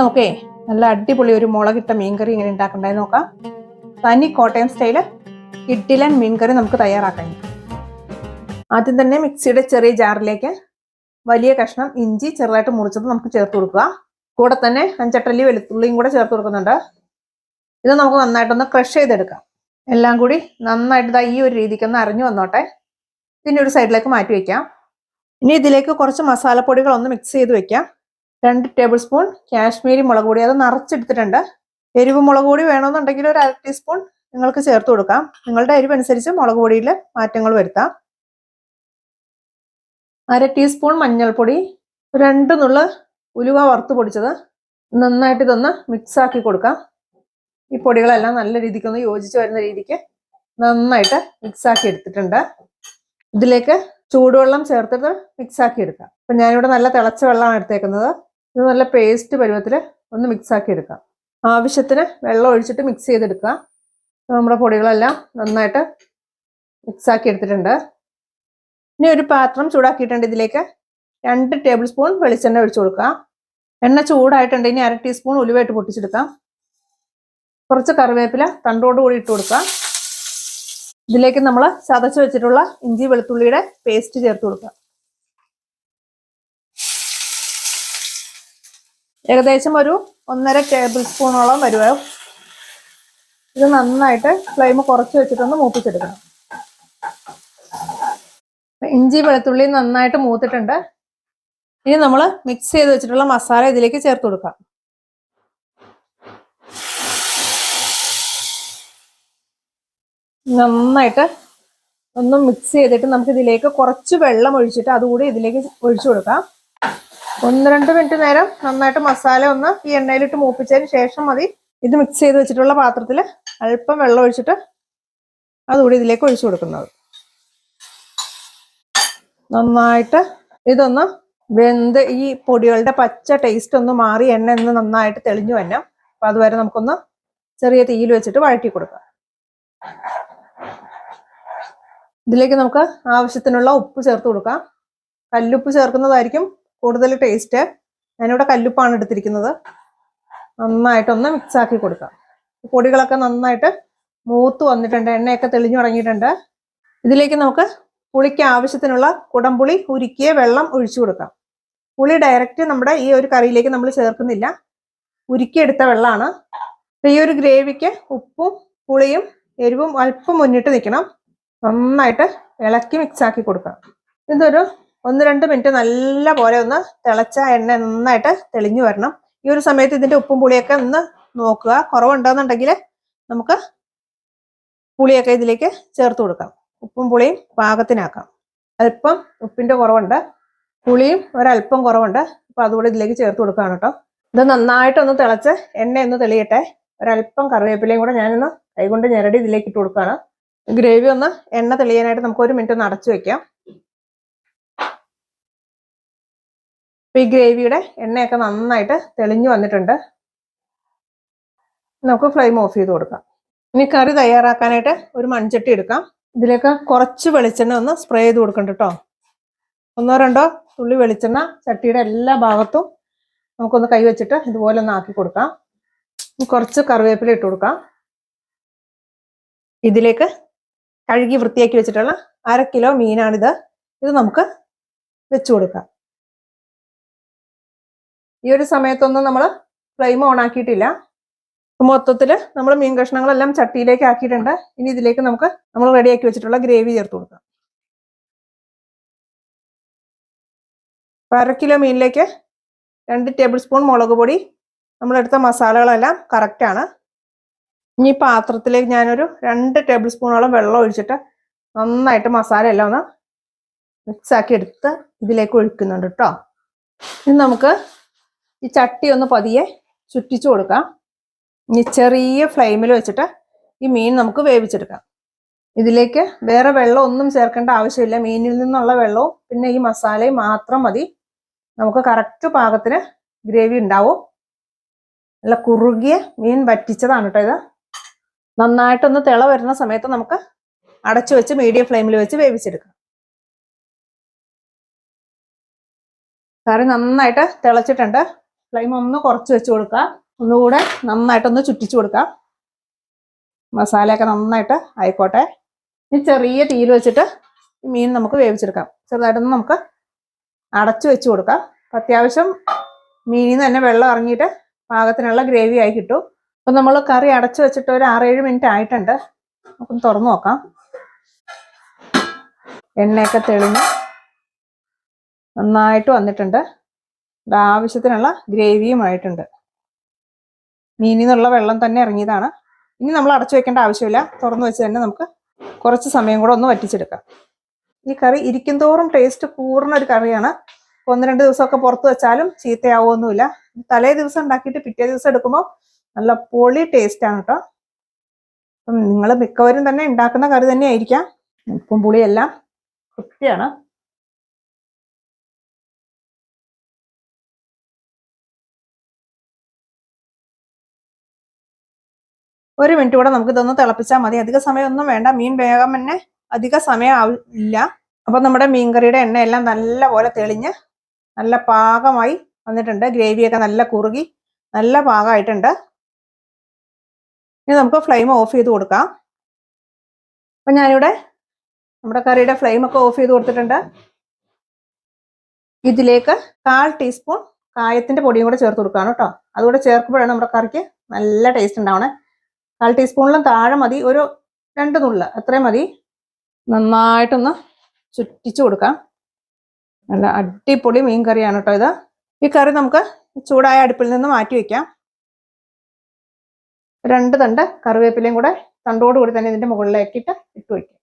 നമുക്കേ നല്ല അടിപൊളി ഒരു മുളകിട്ട മീൻകറി ഇങ്ങനെ ഉണ്ടാക്കണ്ടായി നോക്കാം. തനി കോട്ടയം സ്റ്റൈൽ ഇഡ്ഡിലൻ മീൻകറി നമുക്ക് തയ്യാറാക്കാം. ആദ്യം തന്നെ മിക്സിയുടെ ചെറിയ ജാറിലേക്ക് വലിയ കഷ്ണം ഇഞ്ചി ചെറുതായിട്ട് മുറിച്ചത് നമുക്ക് ചേർത്ത് കൊടുക്കുക. കൂടെ തന്നെ അഞ്ചട്ടല്ലി വെളുത്തുള്ളിയും കൂടെ ചേർത്ത് കൊടുക്കുന്നുണ്ട്. ഇത് നമുക്ക് നന്നായിട്ടൊന്ന് ക്രഷ് ചെയ്തെടുക്കാം. എല്ലാം കൂടി നന്നായിട്ട് ദാ ഈ ഒരു രീതിക്ക് ഒന്ന് അരിഞ്ഞു വന്നോട്ടെ. പിന്നെ ഒരു സൈഡിലേക്ക് മാറ്റി വയ്ക്കാം ഇനി ഇതിലേക്ക് കുറച്ച് മസാലപ്പൊടികളൊന്ന് മിക്സ് ചെയ്ത് വെക്കാം. രണ്ട് ടേബിൾ സ്പൂൺ കാശ്മീരി മുളക് പൊടി. അത് നിറച്ചെടുത്തിട്ടുണ്ട്. എരിവ് മുളക് പൊടി വേണമെന്നുണ്ടെങ്കിൽ ഒരു അര ടീസ്പൂൺ നിങ്ങൾക്ക് ചേർത്ത് കൊടുക്കാം. നിങ്ങളുടെ എരിവ് അനുസരിച്ച് മുളക് പൊടിയിൽ മാറ്റങ്ങൾ വരുത്താം. അര ടീസ്പൂൺ മഞ്ഞൾപ്പൊടി. രണ്ട് നുള്ള ഉലുവ വറുത്ത് പൊടിച്ചത് നന്നായിട്ട് ഇതൊന്ന് മിക്സ് ആക്കി കൊടുക്കാം. ഈ പൊടികളെല്ലാം നല്ല രീതിക്ക് ഒന്ന് യോജിച്ച് വരുന്ന രീതിക്ക് നന്നായിട്ട് മിക്സ് ആക്കി എടുത്തിട്ടുണ്ട്. ഇതിലേക്ക് ചൂടുവെള്ളം ചേർത്തിട്ട് മിക്സ് ആക്കി എടുക്കാം. അപ്പൊ ഞാനിവിടെ നല്ല തിളച്ച വെള്ളമാണ് എടുത്തേക്കുന്നത്. ഇത് നല്ല പേസ്റ്റ് പരുവത്തിൽ ഒന്ന് മിക്സ് ആക്കി എടുക്കാം. ആവശ്യത്തിന് വെള്ളം ഒഴിച്ചിട്ട് മിക്സ് ചെയ്തെടുക്കുക നമ്മുടെ പൊടികളെല്ലാം നന്നായിട്ട് മിക്സ് ആക്കി എടുത്തിട്ടുണ്ട്. ഇനി ഒരു പാത്രം ചൂടാക്കിയിട്ടുണ്ട് ഇതിലേക്ക്. രണ്ട് ടേബിൾ സ്പൂൺ വെളിച്ചെണ്ണ ഒഴിച്ചു കൊടുക്കുക എണ്ണ ചൂടായിട്ടുണ്ട്. ഇനി അര ടീസ്പൂൺ ഉലുവായിട്ട് പൊട്ടിച്ചെടുക്കാം. കുറച്ച് കറിവേപ്പില തണ്ടോട് കൂടി ഇട്ട് കൊടുക്കുക ഇതിലേക്ക് നമ്മൾ ചതച്ച് വെച്ചിട്ടുള്ള ഇഞ്ചി വെളുത്തുള്ളിയുടെ പേസ്റ്റ് ചേർത്ത് കൊടുക്കാം. ഏകദേശം ഒരു ഒന്നര ടേബിൾ സ്പൂണോളം വരുവ. ഇത് നന്നായിട്ട് ഫ്ലെയിം കുറച്ച് വെച്ചിട്ടൊന്ന് മൂപ്പിച്ചെടുക്കണം. ഇഞ്ചി വെളുത്തുള്ളി നന്നായിട്ട് മൂത്തിട്ടുണ്ട്. ഇനി നമ്മൾ മിക്സ് ചെയ്ത് വെച്ചിട്ടുള്ള മസാല ഇതിലേക്ക് ചേർത്ത് കൊടുക്കാം. നന്നായിട്ട് ഒന്ന് മിക്സ് ചെയ്തിട്ട് നമുക്ക് ഇതിലേക്ക് കുറച്ച് വെള്ളം ഒഴിച്ചിട്ട് അതുകൂടി ഇതിലേക്ക് ഒഴിച്ചു കൊടുക്കാം. ഒന്ന് രണ്ട് മിനിറ്റ് നേരം നന്നായിട്ട് മസാല ഒന്ന് ഈ എണ്ണയിലിട്ട് മൂപ്പിച്ചതിന് ശേഷം മതി. ഇത് മിക്സ് ചെയ്ത് വെച്ചിട്ടുള്ള പാത്രത്തിൽ അല്പം വെള്ളം ഒഴിച്ചിട്ട് അതുകൂടി ഇതിലേക്ക് ഒഴിച്ചു കൊടുക്കുന്നത്. നന്നായിട്ട് ഇതൊന്ന് വെന്ത് ഈ പൊടികളുടെ പച്ച ടേസ്റ്റ് ഒന്ന് മാറി എണ്ണ ഒന്ന് നന്നായിട്ട് തെളിഞ്ഞു വരണം. അപ്പൊ അതുവരെ നമുക്കൊന്ന് ചെറിയ തീയിൽ വെച്ചിട്ട് വഴറ്റി കൊടുക്കാം. ഇതിലേക്ക് നമുക്ക് ആവശ്യത്തിനുള്ള ഉപ്പ് ചേർത്ത് കൊടുക്കാം. കല്ലുപ്പ് ചേർക്കുന്നതായിരിക്കും കൂടുതൽ ടേസ്റ്റ് ഞാനിവിടെ കല്ലുപ്പാണ് എടുത്തിരിക്കുന്നത്. നന്നായിട്ടൊന്ന് മിക്സ് ആക്കി കൊടുക്കാം. പൊടികളൊക്കെ നന്നായിട്ട് മൂത്ത് വന്നിട്ടുണ്ട്. എണ്ണയൊക്കെ തെളിഞ്ഞു തുടങ്ങിയിട്ടുണ്ട്. ഇതിലേക്ക് നമുക്ക് പുളിക്ക് ആവശ്യത്തിനുള്ള കുടംപുളി ഉരുക്കിയ വെള്ളം ഒഴിച്ചു കൊടുക്കാം. പുളി ഡയറക്റ്റ് നമ്മുടെ ഈ ഒരു കറിയിലേക്ക് നമ്മൾ ചേർക്കുന്നില്ല. ഉരുക്കിയെടുത്ത വെള്ളമാണ്. ഈ ഒരു ഗ്രേവിക്ക് ഉപ്പും പുളിയും എരിവും അല്പം മുന്നിട്ട് നിൽക്കണം. നന്നായിട്ട് ഇളക്കി മിക്സ് ആക്കി കൊടുക്കാം. ഇതൊരു ഒന്ന് രണ്ട് മിനിറ്റ് നല്ല പോലെ ഒന്ന് തിളച്ച എണ്ണ നന്നായിട്ട് തെളിഞ്ഞു വരണം. ഈ ഒരു സമയത്ത് ഇതിന്റെ ഉപ്പും പുളിയൊക്കെ ഒന്ന് നോക്കുക. കുറവുണ്ടെന്നുണ്ടെങ്കിൽ നമുക്ക് പുളിയൊക്കെ ഇതിലേക്ക് ചേർത്ത് കൊടുക്കാം. ഉപ്പും പുളിയും പാകത്തിനാക്കാം. അല്പം ഉപ്പിന്റെ കുറവുണ്ട്. പുളിയും ഒരല്പം കുറവുണ്ട്. അപ്പൊ അതുകൂടെ ഇതിലേക്ക് ചേർത്ത് കൊടുക്കുകയാണ് കേട്ടോ. ഇത് നന്നായിട്ടൊന്ന് തിളച്ച് എണ്ണ ഒന്ന് തെളിയട്ടെ. ഒരല്പം കറിവേപ്പിലയും കൂടെ ഞാനൊന്ന് കൈകൊണ്ട് ഞെരടി ഇതിലേക്ക് ഇട്ട് കൊടുക്കുകയാണ്. ഗ്രേവി ഒന്ന് എണ്ണ തെളിയാനായിട്ട് നമുക്ക് ഒരു മിനിറ്റ് ഒന്ന് അടച്ചു വെക്കാം. ഈ ഗ്രേവിയുടെ എണ്ണയൊക്കെ നന്നായിട്ട് തെളിഞ്ഞു വന്നിട്ടുണ്ട്. നമുക്ക് ഫ്ലെയിം ഓഫ് ചെയ്ത് കൊടുക്കാം. ഇനി കറി തയ്യാറാക്കാനായിട്ട് ഒരു മൺചട്ടി എടുക്കാം. ഇതിലേക്ക് കുറച്ച് വെളിച്ചെണ്ണ ഒന്ന് സ്പ്രേ ചെയ്ത് കൊടുക്കണ്ട കേട്ടോ. ഒന്നോ രണ്ടോ തുള്ളി വെളിച്ചെണ്ണ ചട്ടിയുടെ എല്ലാ ഭാഗത്തും നമുക്കൊന്ന് കൈവച്ചിട്ട് ഇതുപോലെ ഒന്ന് ആക്കി കൊടുക്കാം. കുറച്ച് കറിവേപ്പില ഇട്ട് കൊടുക്കാം. ഇതിലേക്ക് കഴുകി വൃത്തിയാക്കി വെച്ചിട്ടുള്ള അര കിലോ മീനാണിത്. ഇത് നമുക്ക് വെച്ചു കൊടുക്കാം. ഈ ഒരു സമയത്തൊന്നും നമ്മൾ ഫ്ലെയിം ഓൺ ആക്കിയിട്ടില്ല. മൊത്തത്തിൽ നമ്മൾ മീൻ കഷ്ണങ്ങളെല്ലാം ചട്ടിയിലേക്ക് ആക്കിയിട്ടുണ്ട്. ഇനി ഇതിലേക്ക് നമുക്ക് നമ്മൾ റെഡിയാക്കി വെച്ചിട്ടുള്ള ഗ്രേവി ചേർത്ത് കൊടുക്കാം. അര കിലോ മീനിലേക്ക് രണ്ട് ടേബിൾ സ്പൂൺ മുളക് പൊടി നമ്മളെടുത്ത മസാലകളെല്ലാം കറക്റ്റാണ് ഇനി പാത്രത്തിലേക്ക് ഞാനൊരു രണ്ട് ടേബിൾ സ്പൂണോളം വെള്ളം ഒഴിച്ചിട്ട് നന്നായിട്ട് മസാല എല്ലാം ഒന്ന് മിക്സാക്കി എടുത്ത് ഇതിലേക്ക് ഒഴിക്കുന്നുണ്ട് കേട്ടോ ഇനി നമുക്ക് ഈ ചട്ടി ഒന്ന് പതിയെ ചുറ്റിച്ചു കൊടുക്കാം. ഇനി ചെറിയ ഫ്ലെയിമിൽ വെച്ചിട്ട് ഈ മീൻ നമുക്ക് വേവിച്ചെടുക്കാം. ഇതിലേക്ക് വേറെ വെള്ളം ഒന്നും ചേർക്കേണ്ട ആവശ്യമില്ല. മീനിൽ നിന്നുള്ള വെള്ളവും പിന്നെ ഈ മസാലയും മാത്രം മതി. നമുക്ക് കറക്റ്റ് പാകത്തിന് ഗ്രേവി ഉണ്ടാവും. നല്ല കുറുകിയ മീൻ വറ്റിച്ചതാണ് കേട്ടോ ഇത്. നന്നായിട്ടൊന്ന് തിള വരുന്ന സമയത്ത് നമുക്ക് അടച്ചു വെച്ച് മീഡിയം ഫ്ലെയിമിൽ വെച്ച് വേവിച്ചെടുക്കാം. കറി നന്നായിട്ട് തിളച്ചിട്ടുണ്ട്. ഫ്ലെയിം ഒന്ന് കുറച്ച് വെച്ച് കൊടുക്കുക. ഒന്നുകൂടെ നന്നായിട്ടൊന്ന് ചുറ്റിച്ചു കൊടുക്കാം മസാലയൊക്കെ നന്നായിട്ട് ആയിക്കോട്ടെ. ഇനി ചെറിയ തീയിൽ വെച്ചിട്ട് മീൻ നമുക്ക് വേവിച്ചെടുക്കാം. ചെറുതായിട്ടൊന്ന് നമുക്ക് അടച്ചു വെച്ച് കൊടുക്കാം. അത്യാവശ്യം മീനിൽ നിന്ന് തന്നെ വെള്ളം ഇറങ്ങിയിട്ട് പാകത്തിനുള്ള ഗ്രേവി ആയി കിട്ടും. അപ്പം നമ്മൾ കറി അടച്ചു വെച്ചിട്ട് ഒരു ആറേഴ് മിനിറ്റ് ആയിട്ടുണ്ട്. നമുക്കൊന്ന് തുറന്നു നോക്കാം. എണ്ണയൊക്കെ തെളിഞ്ഞ് നന്നായിട്ട് വന്നിട്ടുണ്ട്. ആവശ്യത്തിനുള്ള ഗ്രേവിയുമായിട്ടുണ്ട്. മീനിൽ നിന്നുള്ള വെള്ളം തന്നെ ഇറങ്ങിയതാണ്. ഇനി നമ്മൾ അടച്ചു വെക്കേണ്ട ആവശ്യമില്ല. തുറന്നു വെച്ച് തന്നെ നമുക്ക് കുറച്ച് സമയം കൂടെ ഒന്ന് വറ്റിച്ചെടുക്കാം. ഈ കറി ഇരിക്കും തോറും ടേസ്റ്റ് കൂടുന്ന ഒരു കറിയാണ്. ഒന്ന് രണ്ട് ദിവസമൊക്കെ പുറത്ത് വെച്ചാലും ചീത്തയാവുമൊന്നുമില്ല തലേ ദിവസം ഉണ്ടാക്കിയിട്ട് പിറ്റേ ദിവസം എടുക്കുമ്പോൾ നല്ല പൊളി ടേസ്റ്റാണ് കേട്ടോ. അപ്പം നിങ്ങൾ മിക്കവരും തന്നെ ഉണ്ടാക്കുന്ന കറി തന്നെ ആയിരിക്കാം ഉപ്പും പുളിയെല്ലാം കൃത്യമാണ് ഒരു മിനിറ്റ് കൂടെ നമുക്ക് ഇതൊന്ന് തിളപ്പിച്ചാൽ മതി. അധിക സമയമൊന്നും വേണ്ട. മീൻ വേഗം തന്നെ അധിക സമയം ആവില്ല അപ്പൊ നമ്മുടെ മീൻകറിയുടെ എണ്ണയെല്ലാം നല്ലപോലെ തെളിഞ്ഞ് നല്ല പാകമായി വന്നിട്ടുണ്ട്. ഗ്രേവിയൊക്കെ നല്ല കുറുകി നല്ല പാകമായിട്ടുണ്ട് ഇനി നമുക്ക് ഫ്ലെയിം ഓഫ് ചെയ്ത് കൊടുക്കാം. അപ്പൊ ഞാനിവിടെ നമ്മുടെ കറിയുടെ ഫ്ലെയിം ഒക്കെ ഓഫ് ചെയ്ത് കൊടുത്തിട്ടുണ്ട്. ഇതിലേക്ക് കാൽ ടീസ്പൂൺ കായത്തിന്റെ പൊടിയും കൂടെ ചേർത്ത് കൊടുക്കുകയാണ് കേട്ടോ. അതുകൂടെ ചേർക്കുമ്പോഴാണ് നമ്മുടെ കറിക്ക് നല്ല ടേസ്റ്റ് ഉണ്ടാവണേ. കാൽ ടീസ്പൂണിലും താഴെ മതി. ഒരു രണ്ട് നുള്ള. അത്രയും മതി. നന്നായിട്ടൊന്ന് ചുറ്റിച്ചു കൊടുക്കാം. നല്ല അടിപൊളി മീൻ കറിയാണ് കേട്ടോ ഇത്. ഈ കറി നമുക്ക് ചൂടായ അടുപ്പിൽ നിന്ന് മാറ്റി വെക്കാം. രണ്ട് തണ്ട് കറിവേപ്പിലയും കൂടെ തണ്ടോടുകൂടി തന്നെ ഇതിന്റെ മുകളിലേക്കിട്ട് ഇട്ട് വയ്ക്കാം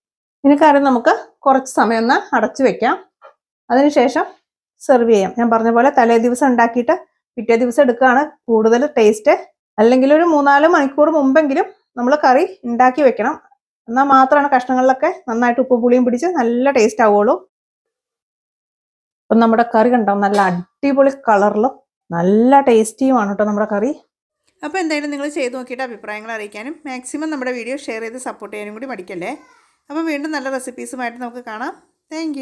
ഇനി കറി നമുക്ക് കുറച്ച് സമയം ഒന്ന് അടച്ചു വെക്കാം. അതിനുശേഷം സെർവ് ചെയ്യാം. ഞാൻ പറഞ്ഞ പോലെ തലേ ദിവസം ഉണ്ടാക്കിയിട്ട് പിറ്റേ ദിവസം എടുക്കുകയാണ് കൂടുതൽ ടേസ്റ്റ്. അല്ലെങ്കിൽ ഒരു മൂന്നാൽ മണിക്കൂർ മുമ്പെങ്കിലും നമ്മൾ കറി ഉണ്ടാക്കി വെക്കണം. എന്നാൽ മാത്രമാണ് കഷ്ണങ്ങളിലൊക്കെ നന്നായിട്ട് ഉപ്പ് പുളിയും പിടിച്ച് നല്ല ടേസ്റ്റ് ആവുള്ളൂ അപ്പം നമ്മുടെ കറി കണ്ടോ? നല്ല അടിപൊളി കളറിലും നല്ല ടേസ്റ്റിയുമാണ് കേട്ടോ നമ്മുടെ കറി. അപ്പോൾ എന്തായാലും നിങ്ങൾ ചെയ്ത് നോക്കിയിട്ട് അഭിപ്രായങ്ങൾ അറിയിക്കാനും മാക്സിമം നമ്മുടെ വീഡിയോ ഷെയർ ചെയ്ത് സപ്പോർട്ട് ചെയ്യാനും കൂടി മടിക്കല്ലേ? അപ്പോൾ വീണ്ടും നല്ല റെസിപ്പീസുമായിട്ട് നമുക്ക് കാണാം. താങ്ക്